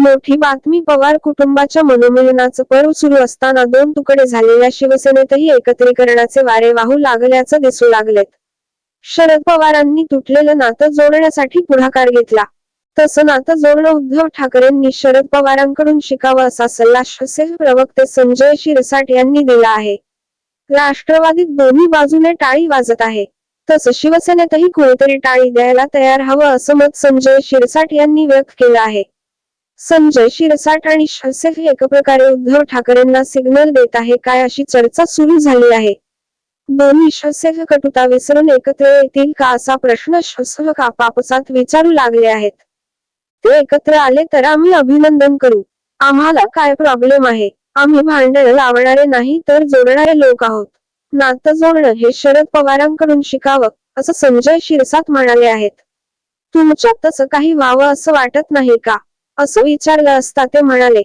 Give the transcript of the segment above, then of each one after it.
मोठी बातमी पवार कुटुंबाच्या मनोमिलनाचं पर्व सुरू असताना दोन तुकडे झालेल्या शिवसेनेतही एकत्रीकरणाचे वारे वाहू लागल्याचं दिसू लागलेत. शरद पवारांनी तुटलेलं नातं जोडण्यासाठी पुढाकार घेतला. तसं नातं जोडणं उद्धव ठाकरेंनी शरद पवारांकडून शिकावं असा सल्ला शिवसेना प्रवक्ते संजय शिरसाट यांनी दिला आहे. राष्ट्रवादीत दोन्ही बाजूने टाळी वाजत आहे. तसं शिवसेनेतही कोणीतरी टाळी द्यायला तयार हवं असं मत संजय शिरसाट यांनी व्यक्त केलं आहे. संजय शिरसाट आणि शिवसेना एक प्रकारे उद्धव ठाकरेंना सिग्नल देत आहे. काय अशी चर्चा सुरू झाली आहे? दोन्ही शिवसेना कटुता विसरून एकत्र येतील का असा प्रश्न शिवसेना आपापसात विचारू लागले आहेत. ते एकत्र आले तर आम्ही अभिनंदन करू. आम्हाला काय प्रॉब्लेम आहे? आम्ही भांडण लावणारे नाही तर जोडणारे लोक आहोत. नातं जोडणं हे शरद पवारांकडून शिकावं असं संजय शिरसाट म्हणाले आहेत. तुमच्यात तसं काही व्हावं असं वाटत नाही का? असं विचारलं असता ते म्हणाले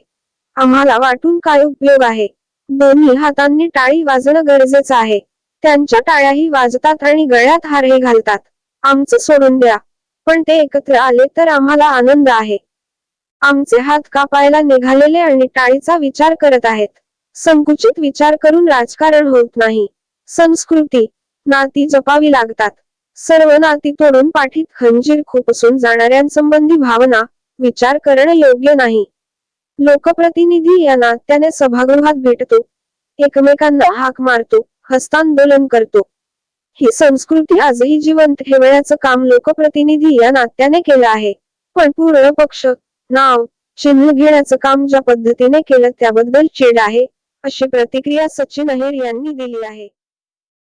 आम्हाला वाटून काय उपयोग आहे? दोन्ही हातांनी टाळी वाजणं गरजेचं आहे. त्यांच्या टाळ्याही वाजतात आणि गळ्यात हारही घालतात. आमचं सोडून द्या. पण ते एकत्र आले तर आम्हाला आनंद आहे. आमचे हात कापायला निघालेले आणि टाळीचा विचार करत आहेत. संकुचित विचार करून राजकारण होत नाही. संस्कृती नाती जपावी लागतात. सर्व नाती तोडून पाठीत खंजीर खुपसून जाणाऱ्यांसंबंधी भावना विचार करणं योग्य नाही. लोकप्रतिनिधी या नात्याने सभागृहात भेटतो. एकमेकांना हाक मारतो हस्तांदोलन करतो. ही संस्कृती आजही जिवंत ठेवण्याचं काम लोकप्रतिनिधी या नात्याने केलं आहे. पण पूर्ण पक्ष नाव चिन्ह घेण्याचं काम ज्या पद्धतीने केलं त्याबद्दल चेड आहे अशी प्रतिक्रिया सचिन अहिर यांनी दिली आहे.